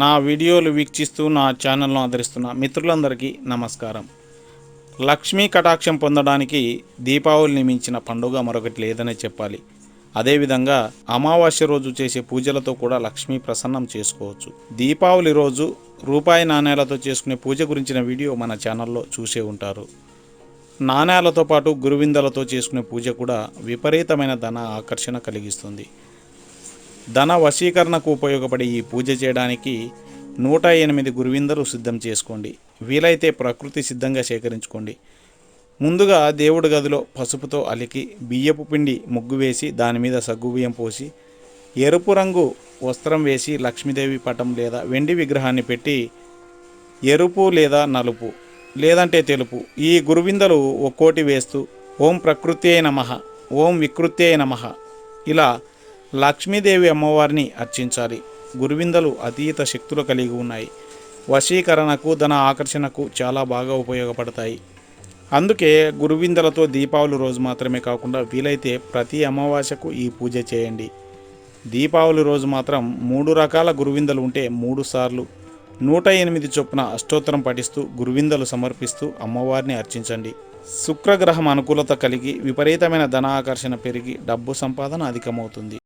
నా వీడియోలు వీక్షిస్తూ నా ఛానల్ను ఆదరిస్తున్న మిత్రులందరికీ నమస్కారం. లక్ష్మీ కటాక్షం పొందడానికి దీపావళిని మించిన పండుగ మరొకటి లేదనే చెప్పాలి. అదేవిధంగా అమావాస్య రోజు చేసే పూజలతో కూడా లక్ష్మీ ప్రసన్నం చేసుకోవచ్చు. దీపావళి రోజు రూపాయి నాణేలతో చేసుకునే పూజ గురించిన వీడియో మన ఛానల్లో చూసే ఉంటారు. నాణేలతో పాటు గురువిందలతో చేసుకునే పూజ కూడా విపరీతమైన ధన ఆకర్షణ కలిగిస్తుంది. ధన వశీకరణకు ఉపయోగపడే ఈ పూజ చేయడానికి నూట ఎనిమిది గురువిందరు సిద్ధం చేసుకోండి. వీలైతే ప్రకృతి సిద్ధంగా సేకరించుకోండి. ముందుగా దేవుడి గదిలో పసుపుతో అలికి బియ్యపు పిండి ముగ్గు వేసి దాని మీద సగ్గుబియ్యం పోసి ఎరుపు రంగు వస్త్రం వేసి లక్ష్మీదేవి పటం లేదా వెండి విగ్రహాన్ని పెట్టి ఎరుపు లేదా నలుపు లేదంటే తెలుపు ఈ గురువిందలు ఒక్కోటి వేస్తూ ఓం ప్రకృతి నమః ఓం వికృత్యై నమః ఇలా లక్ష్మీదేవి అమ్మవారిని అర్చించాలి. గురువిందలు అతీత శక్తులు కలిగి ఉన్నాయి. వశీకరణకు ధన ఆకర్షణకు చాలా బాగా ఉపయోగపడతాయి. అందుకే గురువిందలతో దీపావళి రోజు మాత్రమే కాకుండా వీలైతే ప్రతి అమావాస్యకు ఈ పూజ చేయండి. దీపావళి రోజు మాత్రం మూడు రకాల గురువిందలు ఉంటే మూడు సార్లు. నూట ఎనిమిది చొప్పున అష్టోత్తరం పఠిస్తూ గురువిందలు సమర్పిస్తూ అమ్మవారిని అర్చించండి. శుక్రగ్రహం అనుకూలత కలిగి విపరీతమైన ధన ఆకర్షణ పెరిగి డబ్బు సంపాదన అధికమవుతుంది.